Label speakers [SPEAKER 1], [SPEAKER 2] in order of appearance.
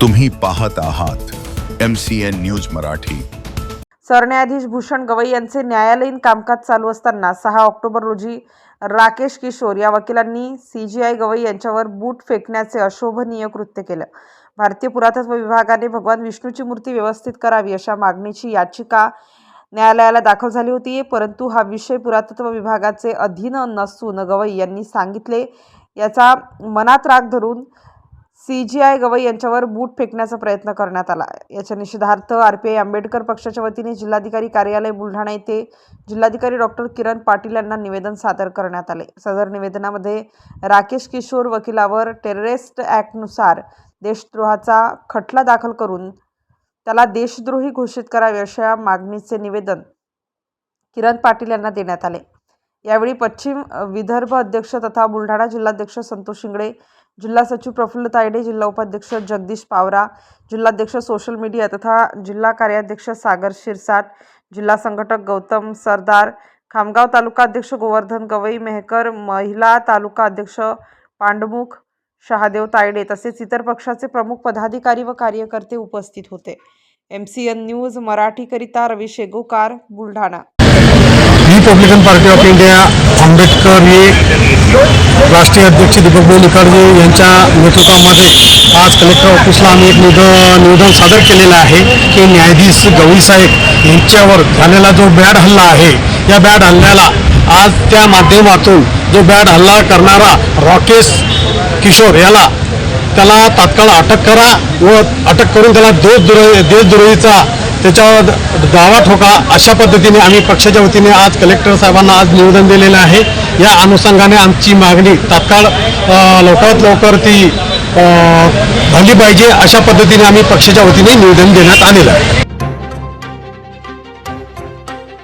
[SPEAKER 1] तुम्ही पाहत आहात M C N news Marathi.
[SPEAKER 2] सरन्यायाधीश भूषण गवई यांचे न्यायालयीन कामकाज चालू असताना सहा ऑक्टोबर रोजी राकेश किशोर या वकिलांनी सी जी आय गवई यांच्यावर बूट फेकण्याचे अशोभनीय कृत्य केलं. भारतीय पुरातत्व विभागाने भगवान विष्णूची मूर्ती व्यवस्थित करावी अशा मागणीची याचिका न्यायालयाला दाखल झाली होती परंतु हा विषय पुरातत्व विभागाचे अधीन नसून गवई यांनी सांगितले याचा मनात राग धरून सी जी आय गवई यांच्यावर बूट फेकण्याचा प्रयत्न करण्यात आला. याच्या निषेधार्थ आर पी आय आंबेडकर पक्षाच्या वतीने जिल्हाधिकारी कार्यालय बुलढाणा येथे जिल्हाधिकारी डॉक्टर किरण पाटील यांना निवेदन सादर करण्यात आले. सदर निवेदनामध्ये राकेश किशोर वकिलावर टेररिस्ट ॲक्टनुसार देशद्रोहाचा खटला दाखल करून त्याला देशद्रोही घोषित करावे अशा मागणीचे निवेदन किरण पाटील यांना देण्यात आले. यावेळी पश्चिम विदर्भ अध्यक्ष तथा बुलढाणा जिल्हाध्यक्ष संतोष शिंगडे जिल्हा सचिव प्रफुल्ल तायडे जिल्हा उपाध्यक्ष जगदीश पावरा जिल्हाध्यक्ष सोशल मीडिया तथा जिल्हा कार्याध्यक्ष सागर शिरसाट जिल्हा संघटक गौतम सरदार खामगाव तालुका अध्यक्ष गोवर्धन गवई मेहकर महिला तालुका अध्यक्ष पांडमुख शहादेव तायडे तसेच इतर पक्षाचे प्रमुख पदाधिकारी व कार्यकर्ते उपस्थित होते. M C N news मराठीकरिता Ravi Shegokar Buldhana.
[SPEAKER 3] Republican Party of India Ambedkar हे राष्ट्रीय अध्यक्ष दीपक भाऊ यांच्या नेतृत्वामध्ये आज कलेक्टर ऑफिसला आम्ही एक निद निवेदन सादर केलेलं आहे की न्यायाधीश गवळीसाहेब यांच्यावर झालेला जो बॅड हल्ला आहे या बॅड हल्ल्याला आज त्या माध्यमातून जो बॅड हल्ला करणारा राकेश किशोर याला त्याला तात्काळ अटक करा व अटक करून त्याला देशद्रोही देशद्रोहीचा त्याच्यावर दावा ठोका अशा पद्धतीने आम्ही पक्षाच्या वतीने आज कलेक्टर साहेबांना आज निवेदन दिलेलं आहे. या अनुषंगाने आमची मागणी तात्काळ लवकरात लवकर ती झाली पाहिजे अशा पद्धतीने आम्ही पक्षाच्या वतीने निवेदन देण्यात आलेलं आहे.